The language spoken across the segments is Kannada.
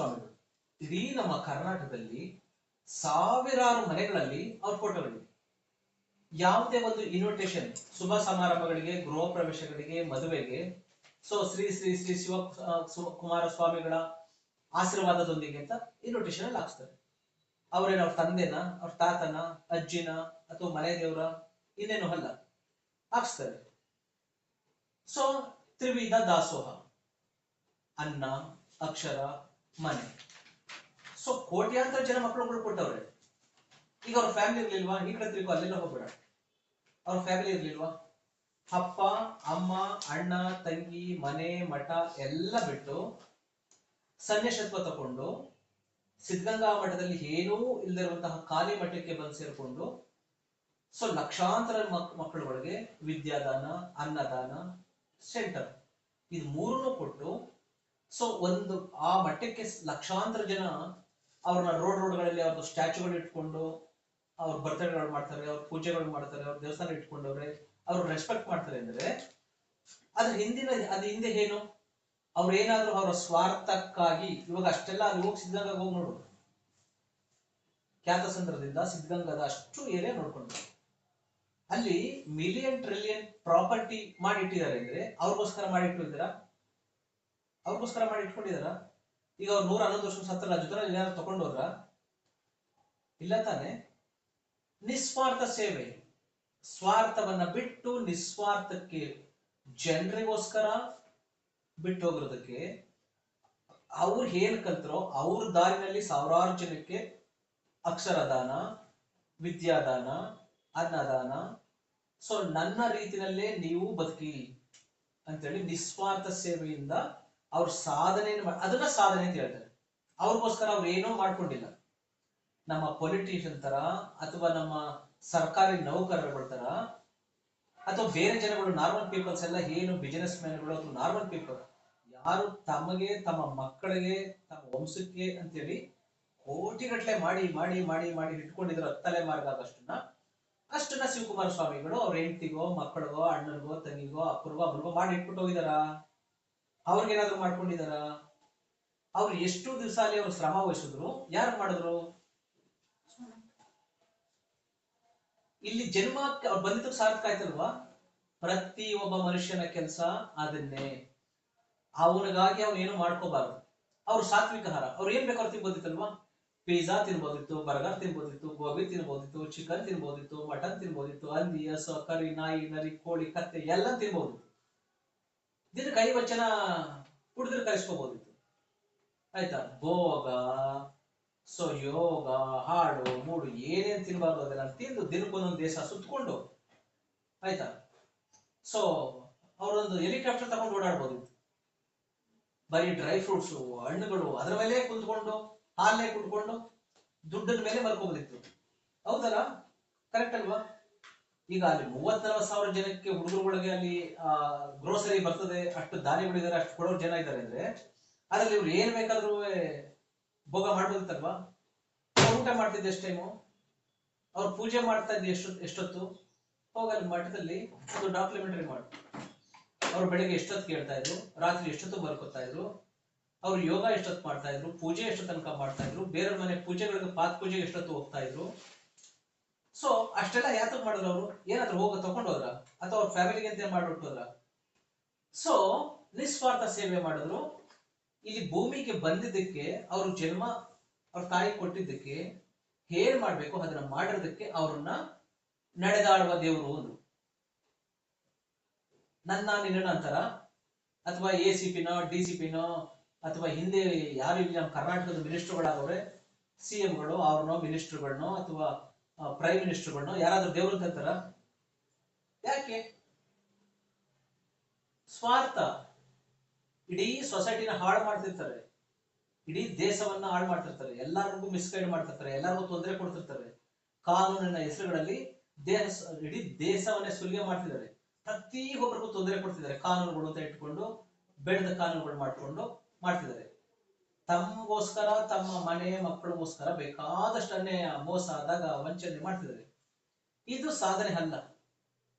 ಸ್ವಾಮಿಗಳು. ಇಡೀ ನಮ್ಮ ಕರ್ನಾಟಕದಲ್ಲಿ ಸಾವಿರಾರು ಮನೆಗಳಲ್ಲಿ ಅವ್ರ ಫೋಟೋಗಳಿವೆ. ಯಾವುದೇ ಒಂದು ಇನ್ವಿಟೇಷನ್ ಶುಭ ಸಮಾರಂಭಗಳಿಗೆ, ಗೃಹ ಪ್ರವೇಶಗಳಿಗೆ, ಮದುವೆಗೆ ಸೊ ಶ್ರೀ ಶ್ರೀ ಶ್ರೀ ಶಿವ ಕುಮಾರ ಸ್ವಾಮಿಗಳ ಆಶೀರ್ವಾದದೊಂದಿಗೆ ಅಂತ ಇನ್ವಿಟೇಷನ್ ಅಲ್ಲಿ ಹಾಕ್ಸ್ತಾರೆ. ಅವ್ರೇನ ಅವ್ರ ತಂದೆನ, ಅವ್ರ ತಾತನ, ಅಜ್ಜಿನ ಅಥವಾ ಮನೆ ದೇವರ, ಇನ್ನೇನು ಅಲ್ಲ, ಹಾಕ್ಸ್ತಾರೆ. ಸೊ ತ್ರಿವಿಧ ದಾಸೋಹ. ಅನ್ನ, ಅಕ್ಷರ ಮನೆ. ಸೊ ಕೋಟ್ಯಾಂತರ ಜನ ಮಕ್ಕಳುಗಳು ಕೊಟ್ಟವ್ರೆ. ಈಗ ಅವ್ರ ಫ್ಯಾಮಿಲಿ ಇರ್ಲಿಲ್ವಾ? ಈ ಕಡೆ ಅಲ್ಲೆಲ್ಲ ಹೋಗ್ಬೇಡ. ಅವ್ರ ಫ್ಯಾಮಿಲಿ ಇರ್ಲಿಲ್ವಾ? ಅಪ್ಪ, ಅಮ್ಮ, ಅಣ್ಣ, ತಂಗಿ, ಮನೆ, ಮಠ ಎಲ್ಲ ಬಿಟ್ಟು ಸನ್ಯಾಸತ್ವ ತಕೊಂಡು ಸಿದ್ಧಗಂಗಾ ಮಠದಲ್ಲಿ ಏನೂ ಇಲ್ಲದಿರುವಂತಹ ಖಾಲಿ ಮಠಕ್ಕೆ ಬಂದು ಸೇರಿಕೊಂಡು ಸೊ ಲಕ್ಷಾಂತರ ಮಕ್ ಮಕ್ಕಳುಗಳಿಗೆ ವಿದ್ಯಾದಾನ, ಅನ್ನದಾನ ಸೆಂಟರ್ ಇದು ಮೂರನ್ನು ಕೊಟ್ಟು ಸೊ ಒಂದು ಆ ಮಟ್ಟಕ್ಕೆ ಲಕ್ಷಾಂತರ ಜನ ಅವ್ರನ್ನ ರೋಡ್ ರೋಡ್ಗಳಲ್ಲಿ ಅವ್ರದ್ದು ಸ್ಟ್ಯಾಚುಗಳು ಇಟ್ಕೊಂಡು ಅವ್ರ ಬರ್ತಡೇಗಳು ಮಾಡ್ತಾರೆ, ಅವ್ರ ಪೂಜೆಗಳು ಮಾಡ್ತಾರೆ, ಅವ್ರ ದೇವಸ್ಥಾನ ಇಟ್ಕೊಂಡವ್ರೆ, ಅವ್ರ ರೆಸ್ಪೆಕ್ಟ್ ಮಾಡ್ತಾರೆ ಅಂದ್ರೆ ಅದ್ರ ಹಿಂದಿನ, ಅದ್ರ ಹಿಂದೆ ಏನು? ಅವ್ರು ಏನಾದ್ರೂ ಅವರ ಸ್ವಾರ್ಥಕ್ಕಾಗಿ ಇವಾಗ ಅಷ್ಟೆಲ್ಲ ಅಲ್ಲಿ ಹೋಗಿ ಸಿದ್ಧಗಂಗಾ ಹೋಗಿ ನೋಡು. ಖ್ಯಾತ ಸಂದ್ರದಿಂದ ಸಿದ್ಧಗಂಗಾದ ಅಷ್ಟು ಏರಿಯಾ ನೋಡ್ಕೊಂಡು ಅಲ್ಲಿ ಮಿಲಿಯನ್ ಟ್ರಿಲಿಯನ್ ಪ್ರಾಪರ್ಟಿ ಮಾಡಿಟ್ಟಿದ್ದಾರೆ ಅಂದ್ರೆ ಅವ್ರಿಗೋಸ್ಕರ ಮಾಡಿಟ್ಟಿದ್ದೀರಾ ಅವ್ರಿಗೋಸ್ಕರ ಮಾಡಿ ಇಟ್ಕೊಂಡಿದಾರ. ಈಗ ಅವ್ರು ನೂರ ಹನ್ನೊಂದು ವರ್ಷ ಸತ್ತಲ್ಲ ಜೊತೆ ಏನಾದ್ರು ತಗೊಂಡು ಹೋದ್ರ ಇಲ್ಲ ತಾನೆ. ನಿಸ್ವಾರ್ಥ ಸೇವೆ. ಸ್ವಾರ್ಥವನ್ನ ಬಿಟ್ಟು ನಿಸ್ವಾರ್ಥಕ್ಕೆ, ಜನರಿಗೋಸ್ಕರ ಬಿಟ್ಟು ಹೋಗಿರೋದಕ್ಕೆ, ಅವ್ರು ಏನ್ ಕಲ್ತರೋ ಅವ್ರ ದಾರಿನಲ್ಲಿ ಸಾವಿರಾರು ಜನಕ್ಕೆ ಅಕ್ಷರದಾನ, ವಿದ್ಯಾದಾನ, ಅನ್ನದಾನ. ಸೊ ನನ್ನ ರೀತಿನಲ್ಲೇ ನೀವು ಬದುಕಿ ಅಂತೇಳಿ ನಿಸ್ವಾರ್ಥ ಸೇವೆಯಿಂದ ಅವ್ರ ಸಾಧನೆ ಅದನ್ನ ಸಾಧನೆ ಅಂತ ಹೇಳ್ತಾರೆ. ಅವ್ರಿಗೋಸ್ಕರ ಅವ್ರು ಏನೂ ಮಾಡ್ಕೊಂಡಿಲ್ಲ. ನಮ್ಮ ಪೊಲಿಟಿಷಿಯನ್ ತರ ಅಥವಾ ನಮ್ಮ ಸರ್ಕಾರಿ ನೌಕರರುಗಳ ತರ ಅಥವಾ ಬೇರೆ ಜನಗಳು ನಾರ್ಮಲ್ ಪೀಪಲ್ಸ್ ಎಲ್ಲ ಏನು ಬಿಸಿನೆಸ್ ಮ್ಯಾನ್ಗಳು ಅಥವಾ ನಾರ್ಮಲ್ ಪೀಪಲ್ ಯಾರು ತಮಗೆ, ತಮ್ಮ ಮಕ್ಕಳಿಗೆ, ತಮ್ಮ ವಂಶಕ್ಕೆ ಅಂತೇಳಿ ಕೋಟಿಗಟ್ಟಲೆ ಮಾಡಿ ಮಾಡಿ ಮಾಡಿ ಮಾಡಿ ಇಟ್ಕೊಂಡಿದ್ರು ಹತ್ತಲೆ ಮಾರ್ಗ ಆಗಷ್ಟನ್ನ ಅಷ್ಟನ್ನ ಶಿವಕುಮಾರ ಸ್ವಾಮಿಗಳು ಅವ್ರ ಹೆಂಡತಿಗೋ, ಮಕ್ಕಳಿಗೋ, ಅಣ್ಣನಿಗೋ, ತಂಗಿಗೋ ಅಪ್ಪರಿಗೋ ಅಮ್ಮನಿಗೋ ಮಾಡಿ ಇಟ್ಬಿಟ್ಟು ಹೋಗಿದಾರ? ಅವ್ರಿಗೇನಾದ್ರು ಮಾಡ್ಕೊಂಡಿದಾರ ಅವ್ರು ಎಷ್ಟು ದಿವಸ ಅಲ್ಲಿ ಅವ್ರು ಶ್ರಮ ವಹಿಸಿದ್ರು? ಯಾರು ಮಾಡಿದ್ರು? ಇಲ್ಲಿ ಜನ್ಮ ಬಂದಿದ್ದಕ್ಕೆ ಸಾರ್ಥಕ ಆಯ್ತಲ್ವಾ? ಪ್ರತಿ ಒಬ್ಬ ಮನುಷ್ಯನ ಕೆಲಸ ಅದನ್ನೇ. ಅವನಿಗಾಗಿ ಅವ್ನು ಏನು ಮಾಡ್ಕೋಬಾರ್ದು. ಅವ್ರು ಸಾತ್ವಿಕ ಆಹಾರ ಅವ್ರು ಏನ್ ಬೇಕಾದ್ರೂ ತಿನ್ಬೋದಿತ್ತಲ್ವಾ? ಪಿಜ್ಜಾ ತಿನ್ಬೋದಿತ್ತು ಬರ್ಗರ್ ತಿನ್ಬೋದಿತ್ತು, ಗೋಬಿ ತಿನ್ಬೋದಿತ್ತು ಚಿಕನ್ ತಿನ್ಬೋದಿತ್ತು ಮಟನ್ ತಿನ್ಬೋದಿತ್ತು, ಹಂದಿ, ಹಸು, ಕರಿ, ನಾಯಿ, ನರಿ, ಕೋಳಿ, ಕತ್ತೆ ಎಲ್ಲ ತಿನ್ಬೋದಿತ್ತು ಐವತ್ತು ಜನ ಹುಡುಗರು ಕಲಿಸ್ಕೋಬೋದಿತ್ತು. ಆಯ್ತಾ? ಭೋಗ ಸೊ ಯೋಗ ಹಾಡು, ಮೂಡು, ಏನೇನು ತಿನ್ಬಾರ್ದು ಅದನ್ನ ತಿಂದು ದಿನಕ್ಕೊಂದೊಂದು ದೇಶ ಸುತ್ತಕೊಂಡು ಆಯ್ತಾ? ಸೊ ಅವರೊಂದು ಹೆಲಿಕಾಪ್ಟರ್ ತಗೊಂಡು ಓಡಾಡ್ಬೋದಿತ್ತು. ಬರೀ ಡ್ರೈ ಫ್ರೂಟ್ಸ್ ಹಣ್ಣುಗಳು ಅದರ ಮೇಲೆ ಕುಂತ್ಕೊಂಡು ಹಾಲೇ ಕುಂತ್ಕೊಂಡು ದುಡ್ಡಿನ ಮೇಲೆ ಮಲ್ಕೋಬೋದಿತ್ತು. ಹೌದಲ್ಲ? ಕರೆಕ್ಟ್ ಅಲ್ವಾ? ಈಗ ಅಲ್ಲಿ ಮೂವತ್ ನಲವತ್ತು ಸಾವಿರ ಜನಕ್ಕೆ ಹುಡುಗರುಗಳಿಗೆ ಅಲ್ಲಿ ಗ್ರೋಸರಿ ಬರ್ತದೆ, ಅಷ್ಟು ದಾನಿಗಳಿದ್ದಾರೆ ಅಷ್ಟು ಕೊಡೋರು ಜನ ಇದ್ದಾರೆ ಅಂದ್ರೆ, ಅದ್ರಲ್ಲಿ ಇವ್ರು ಏನ್ ಬೇಕಾದ್ರೂ ಭೋಗ ಮಾಡ್ಬೋದಿತ್ತಲ್ವಾ? ಊಟ ಮಾಡ್ತಿದ್ದೆ ಎಷ್ಟು ಟೈಮು ಅವ್ರು ಪೂಜೆ ಮಾಡ್ತಾ ಇದ್ದ ಎಷ್ಟು, ಎಷ್ಟೊತ್ತು? ಹೋಗಲ್ಲಿ ಮಠದಲ್ಲಿ ಒಂದು ಡಾಕ್ಯುಮೆಂಟರಿ ಮಾಡಿ. ಅವ್ರು ಬೆಳಿಗ್ಗೆ ಎಷ್ಟೊತ್ತು ಕೇಳ್ತಾ ಇದ್ರು, ರಾತ್ರಿ ಎಷ್ಟೊತ್ತು ಬರ್ಕೋತಾ ಇದ್ರು, ಅವ್ರು ಯೋಗ ಎಷ್ಟೊತ್ತು ಮಾಡ್ತಾ ಇದ್ರು, ಪೂಜೆ ಎಷ್ಟು ತನಕ ಮಾಡ್ತಾ ಇದ್ರು, ಬೇರೆಯವ್ರ ಮನೆ ಪೂಜೆಗಳಿಗೆ ಪಾತ್ ಪೂಜೆಗೆ ಎಷ್ಟೊತ್ತು ಹೋಗ್ತಾ ಇದ್ರು ಸೊ ಅಷ್ಟೆಲ್ಲ ಯಾತಕ್ ಮಾಡಿದ್ರು ಅವರು? ಏನಾದ್ರು ಹೋಗ ತಗೊಂಡೋದ್ರ ಅಥವಾ ಅವ್ರ ಫ್ಯಾಮಿಲಿಗೆ ಅಂತ ಮಾಡ್ಬಿಟ್ಟೋದ್ರ ಸೊ ನಿಸ್ವಾರ್ಥ ಸೇವೆ ಮಾಡಿದ್ರು. ಇಲ್ಲಿ ಭೂಮಿಗೆ ಬಂದಿದ್ದಕ್ಕೆ, ಅವ್ರ ಜನ್ಮ, ಅವ್ರ ತಾಯಿ ಕೊಟ್ಟಿದ್ದಕ್ಕೆ ಹೇರ್ ಮಾಡ್ಬೇಕು, ಅದನ್ನ ಮಾಡಿರೋದಕ್ಕೆ ಅವ್ರನ್ನ ನಡೆದಾಡುವ ದೇವರು ಅಂದ್ರು ನನ್ನ, ನಿನ್ನ ಅಂತಾರ? ಅಥವಾ ಎ ಸಿ ಪಿನೋ ಡಿ ಸಿ ಪಿನೋ ಅಥವಾ ಹಿಂದೆ ಯಾರು ಇಲ್ಲಿ, ನಮ್ಮ ಕರ್ನಾಟಕದ ಮಿನಿಸ್ಟರ್ಗಳಾದವ್ರೆ ಸಿ ಎಂಗಳು ಅವ್ರನ್ನೋ ಮಿನಿಸ್ಟರ್ಗಳನ್ನೋ ಅಥವಾ ಪ್ರೈಮ್ ಮಿನಿಸ್ಟರ್ಗಳನ್ನ ಯಾರಾದ್ರೂ ದೇವ್ರ ಕರ್ತಾರ ಯಾಕೆ? ಸ್ವಾರ್ಥ. ಇಡೀ ಸೊಸೈಟಿನ ಹಾಳು ಮಾಡ್ತಿರ್ತಾರೆ. ಇಡೀ ದೇಶವನ್ನ ಹಾಳು ಮಾಡ್ತಿರ್ತಾರೆ. ಎಲ್ಲರಿಗೂ ಮಿಸ್ಗೈಡ್ ಮಾಡ್ತಿರ್ತಾರೆ. ಎಲ್ಲರಿಗೂ ತೊಂದರೆ ಕೊಡ್ತಿರ್ತಾರೆ. ಕಾನೂನಿನ ಹೆಸರುಗಳಲ್ಲಿ ದೇಹ ಇಡೀ ದೇಶವನ್ನೇ ಸುಲಿಗೆ ಮಾಡ್ತಿದ್ದಾರೆ. ಪ್ರತಿಯೊಬ್ಬರಿಗೂ ತೊಂದರೆ ಕೊಡ್ತಿದ್ದಾರೆ. ಕಾನೂನುಗಳು ಅಂತ ಇಟ್ಕೊಂಡು, ಬೆಳೆದ ಕಾನೂನುಗಳು ಮಾಡ್ಕೊಂಡು, ಮಾಡ್ತಿದ್ದಾರೆ. ತಮಗೋಸ್ಕರ, ತಮ್ಮ ಮನೆ, ಮಕ್ಕಳಿಗೋಸ್ಕರ ಬೇಕಾದಷ್ಟನ್ನೇ ಮೋಸ ಆದಾಗ ವಂಚನೆ ಮಾಡ್ತಿದ್ದಾರೆ. ಇದು ಸಾಧನೆ ಅಲ್ಲ.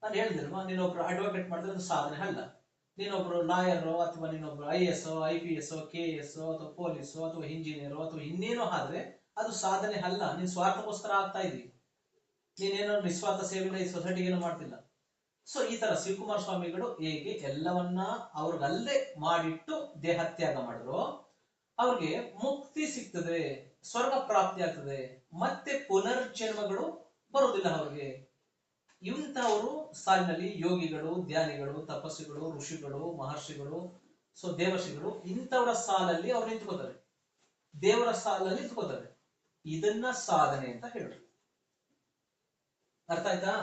ನಾನು ಹೇಳಿದ್ರು ಮಾ, ನೀನೊಬ್ರು ಅಡ್ವೊಕೇಟ್ ಮಾಡಿದ್ರೆ ಅದು ಸಾಧನೆ ಅಲ್ಲ. ನೀನೊಬ್ರು ಲಾಯರು ಅಥವಾ ನೀನೊಬ್ರು I S I P S K S ಅಥವಾ ಪೊಲೀಸು ಅಥವಾ ಇಂಜಿನಿಯರ್ ಅಥವಾ ಇನ್ನೇನೋ ಆದ್ರೆ ಅದು ಸಾಧನೆ ಅಲ್ಲ. ನೀನ್ ಸ್ವಾರ್ಥಕ್ಕೋಸ್ಕರ ಆಗ್ತಾ ಇದೀವಿ ನೀನೇನೋ ನಿಸ್ವಾರ್ಥ ಸೇವೆನ ಈ ಸೊಸೈಟಿಗೆ ಏನು ಮಾಡ್ತಿಲ್ಲ. ಸೊ ಈ ತರ ಶಿವಕುಮಾರ ಸ್ವಾಮಿಗಳು ಹೇಗೆ ಎಲ್ಲವನ್ನ ಅವ್ರಿಗಲ್ಲೇ ಮಾಡಿಟ್ಟು ದೇಹತ್ಯಾಗ ಮಾಡಿದ್ರು ಅವ್ರಿಗೆ ಮುಕ್ತಿ ಸಿಗ್ತದೆ, ಸ್ವರ್ಗ ಪ್ರಾಪ್ತಿ ಆಗ್ತದೆ, ಮತ್ತೆ ಪುನರ್ಜನ್ಮಗಳು ಬರುವುದಿಲ್ಲ ಅವ್ರಿಗೆ. ಇಂಥವರು ಸಾಲಿನಲ್ಲಿ ಯೋಗಿಗಳು, ಧ್ಯಾನಿಗಳು, ತಪಸ್ಸುಗಳು, ಋಷಿಗಳು, ಮಹರ್ಷಿಗಳು, ಸೊ ದೇವರ್ಷಿಗಳು, ಇಂಥವರ ಸಾಲಲ್ಲಿ ಅವ್ರು ನಿಂತ್ಕೋತಾರೆ. ದೇವರ ಸಾಲಲ್ಲಿ ನಿಂತ್ಕೋತಾರೆ. ಇದನ್ನ ಸಾಧನೆ ಅಂತ ಹೇಳಿ ಅರ್ಥ ಆಯ್ತಾ?